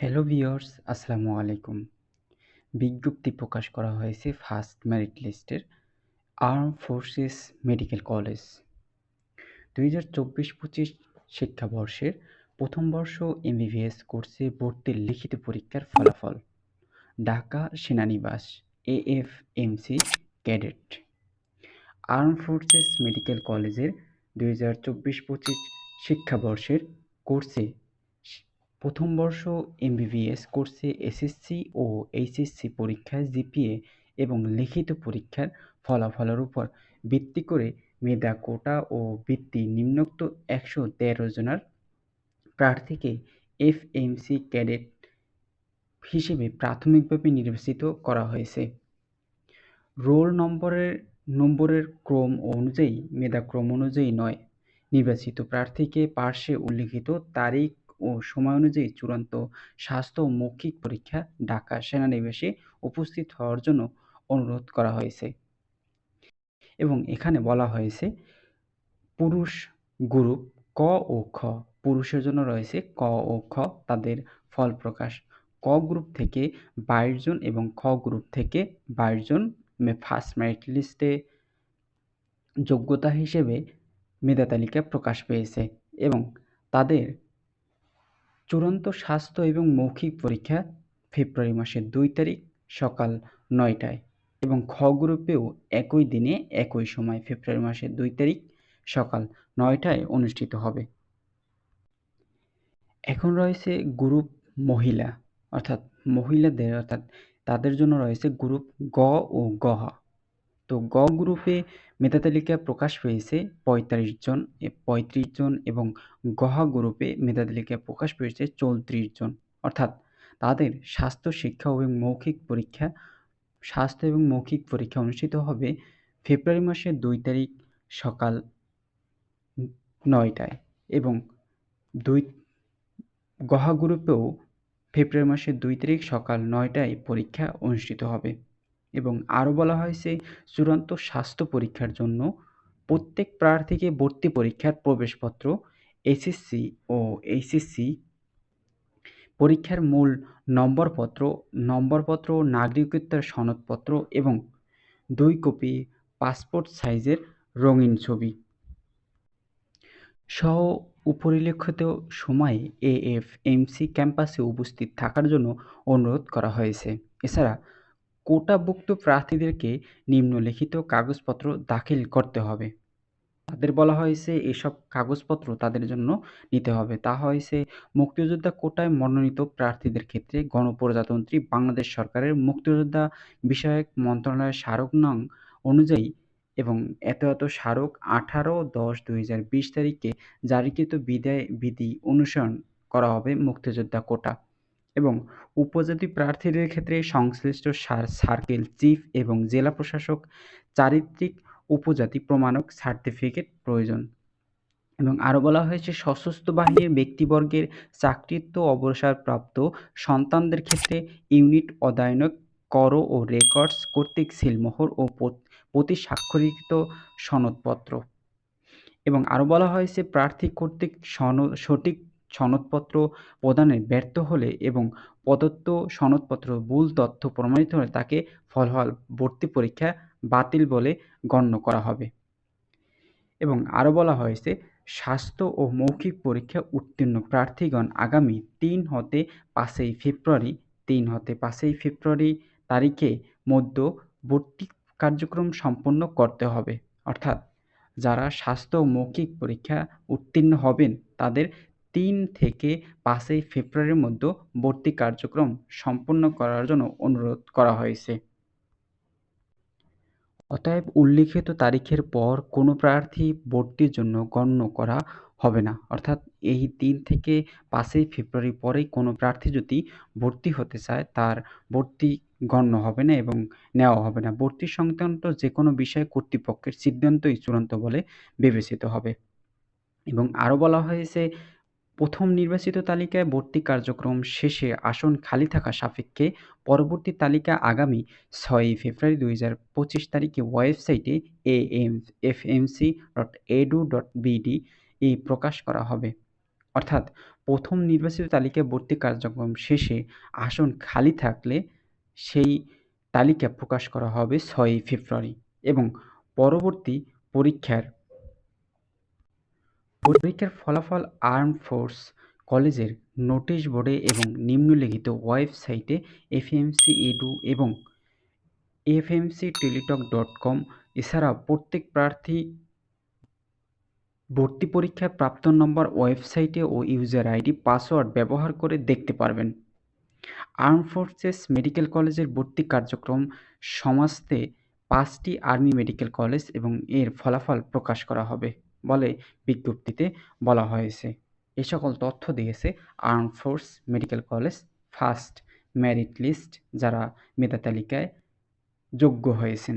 Hello viewers, আসসালামু আলাইকুম। বিজ্ঞপ্তি প্রকাশ করা হয়েছে ফার্স্ট মেরিট লিস্টের আর্ম ফোর্সেস মেডিকেল কলেজ। দুই হাজার চব্বিশ পঁচিশ শিক্ষাবর্ষের প্রথম বর্ষ এমবিবিএস কোর্সে ভর্তির লিখিত পরীক্ষার ফলাফল, Dhaka সেনানিবাস AF MC cadet. Arm forces medical কলেজের দুই হাজার চব্বিশ পঁচিশ শিক্ষাবর্ষের কোর্সে প্রথম বর্ষ এমবিবিএস কোর্সে এসএসসি ও এইচএসসি পরীক্ষায় জিপিএ এবং লিখিত পরীক্ষার ফলাফলের উপর ভিত্তি করে মেধা কোটা ও বৃত্তি নিম্নোক্ত একশো তেরো জনের প্রার্থীকে এফএমসি ক্যাডেট হিসেবে প্রাথমিকভাবে নির্বাচিত করা হয়েছে। রোল নম্বরের নম্বরের ক্রম অনুযায়ী মেধাক্রম অনুযায়ী নয়। নির্বাচিত প্রার্থীকে পার্শ্বে উল্লিখিত তারিখ ও সময় অনুযায়ী চূড়ান্ত স্বাস্থ্য মৌখিক পরীক্ষা ঢাকা সেনানিবাসে উপস্থিত হওয়ার জন্য অনুরোধ করা হয়েছে। এবং এখানে বলা হয়েছে, পুরুষ গ্রুপ ক ও খ, পুরুষের জন্য রয়েছে ক ও খ, তাদের ফল প্রকাশ। ক গ্রুপ থেকে বাইশ জন এবং খ গ্রুপ থেকে বাইশ জন ফার্স্ট মেরিট লিস্টে যোগ্যতা হিসেবে মেধা তালিকা প্রকাশ পেয়েছে এবং তাদের চূড়ান্ত স্বাস্থ্য এবং মৌখিক পরীক্ষা ফেব্রুয়ারি মাসের দুই তারিখ সকাল নয়টায় এবং খ গ্রুপেও একই দিনে একই সময় ফেব্রুয়ারি মাসের দুই তারিখ সকাল নয়টায় অনুষ্ঠিত হবে। এখন রয়েছে গ্রুপ মহিলা, অর্থাৎ মহিলাদের, অর্থাৎ তাদের জন্য রয়েছে গ্রুপ গ ও গহ তো গ গ্রুপে মেধা তালিকা প্রকাশ পেয়েছে পঁয়তাল্লিশ জন পঁয়ত্রিশ জন এবং গহ গ্রুপে মেধা তালিকা প্রকাশ পেয়েছে চৌত্রিশ জন। অর্থাৎ তাদের স্বাস্থ্য, শিক্ষা এবং মৌখিক পরীক্ষা, স্বাস্থ্য এবং মৌখিক পরীক্ষা অনুষ্ঠিত হবে ফেব্রুয়ারি মাসের দুই তারিখ সকাল নয়টায় এবং দুই গহা গ্রুপেও ফেব্রুয়ারি মাসের দুই তারিখ সকাল নয়টায় পরীক্ষা অনুষ্ঠিত হবে। এবং আরও বলা হয়েছে, চূড়ান্ত স্বাস্থ্য পরীক্ষার জন্য প্রত্যেক প্রার্থীকে ভর্তি পরীক্ষার প্রবেশপত্র, এসএসসি ও এইচএসসি পরীক্ষার মূল নম্বরপত্র নম্বরপত্র, নাগরিকত্বের সনদপত্র এবং দুই কপি পাসপোর্ট সাইজের রঙিন ছবি। সহ উপরিলেখিত সময়ে এএফএমসি ক্যাম্পাসে উপস্থিত থাকার জন্য অনুরোধ করা হয়েছে। এছাড়া কোটাভুক্ত প্রার্থীদেরকে নিম্নলিখিত কাগজপত্র দাখিল করতে হবে। তাদের বলা হয়েছে এসব কাগজপত্র তাদের জন্য নিতে হবে। তা হয়েছে, মুক্তিযোদ্ধা কোটায় মনোনীত প্রার্থীদের ক্ষেত্রে গণপ্রজাতন্ত্রী বাংলাদেশ সরকারের মুক্তিযোদ্ধা বিষয়ক মন্ত্রণালয়ের স্মারক নং অনুযায়ী এবং এত এত স্মারক আঠারো দশ দুই হাজার বিশ তারিখে জারিকৃত বিদায় বিধি অনুসরণ করা হবে মুক্তিযোদ্ধা কোটা। এবং উপজাতি প্রার্থীদের ক্ষেত্রে সংশ্লিষ্ট সার, সার্কেল, চিফ এবং জেলা প্রশাসক চারিত্রিক উপজাতি প্রমাণক সার্টিফিকেট প্রয়োজন। এবং আরও বলা হয়েছে, সশস্ত্র বাহিনীর ব্যক্তিবর্গের চাকরিত্ব অবসরপ্রাপ্ত সন্তানদের ক্ষেত্রে ইউনিট অদায়নক কর ও রেকর্ডস কর্তৃক সিলমোহর ও প্রতি স্বাক্ষরিত সনদপত্র। এবং আরও বলা হয়েছে, প্রার্থী কর্তৃক সঠিক সনদপত্র প্রদানে ব্যর্থ হলে এবং প্রদত্ত সনদপত্র ভুল তথ্য প্রমাণিত হলে তাকে ফলাফল ভর্তি পরীক্ষা বাতিল বলে গণ্য করা হবে। এবং আরও বলা হয়েছে, স্বাস্থ্য ও মৌখিক পরীক্ষা উত্তীর্ণ প্রার্থীগণ আগামী তিন হতে পাঁচই ফেব্রুয়ারি, তিন হতে পাঁচই ফেব্রুয়ারি তারিখে মধ্য ভর্তি কার্যক্রম সম্পন্ন করতে হবে। অর্থাৎ যারা স্বাস্থ্য ও মৌখিক পরীক্ষা উত্তীর্ণ হবেন তাদের তিন থেকে পাঁচই ফেব্রুয়ারির মধ্যে ভর্তি কার্যক্রম সম্পন্ন করার জন্য অনুরোধ করা হয়েছে। অতএব উল্লিখিত তারিখের পর কোনো প্রার্থী ভর্তির জন্য গণ্য করা হবে না। অর্থাৎ এই তিন থেকে পাঁচই ফেব্রুয়ারি পরেই কোনো প্রার্থী যদি ভর্তি হতে চায়, তার ভর্তি গণ্য হবে না এবং নেওয়া হবে না। ভর্তি সংক্রান্ত যে কোনো বিষয়ে কর্তৃপক্ষের সিদ্ধান্তই চূড়ান্ত বলে বিবেচিত হবে। এবং আরও বলা হয়েছে প্রথম নির্বাচিত তালিকায় ভর্তি কার্যক্রম শেষে আসন খালি থাকা সাপেক্ষে পরবর্তী তালিকা আগামী ছয়ই ফেব্রুয়ারি দুই হাজার পঁচিশ তারিখে ওয়েবসাইটে A M F M C dot edu dot BD এই প্রকাশ করা হবে। অর্থাৎ প্রথম নির্বাচিত তালিকায় ভর্তি কার্যক্রম শেষে আসন খালি থাকলে সেই তালিকা প্রকাশ করা হবে ছয়ই ফেব্রুয়ারি এবং পরবর্তী পরীক্ষার পরীক্ষার ফলাফল আর্ম ফোর্স কলেজের নোটিশ বোর্ডে এবং নিম্নলিখিত ওয়েবসাইটে এফএমসি এডু এবং এফএমসি টেলিটক ডট কম, এছাড়াও প্রত্যেক প্রার্থী ভর্তি পরীক্ষায় প্রাপ্ত নম্বর, ওয়েবসাইটে ও ইউজার আইডি, পাসওয়ার্ড ব্যবহার করে দেখতে পারবেন। আর্ম ফোর্সেস মেডিকেল কলেজের ভর্তি কার্যক্রম সমাজতে পাঁচটি আর্মি মেডিকেল কলেজ এবং এর ফলাফল প্রকাশ করা হবে। বলে বিজ্ঞপ্তিতে বলা হয়েছে। এ সকল তথ্য দিয়েছে arm force medical college first merit list যারা মেধা তালিকায় যোগ্য হয়েছেন।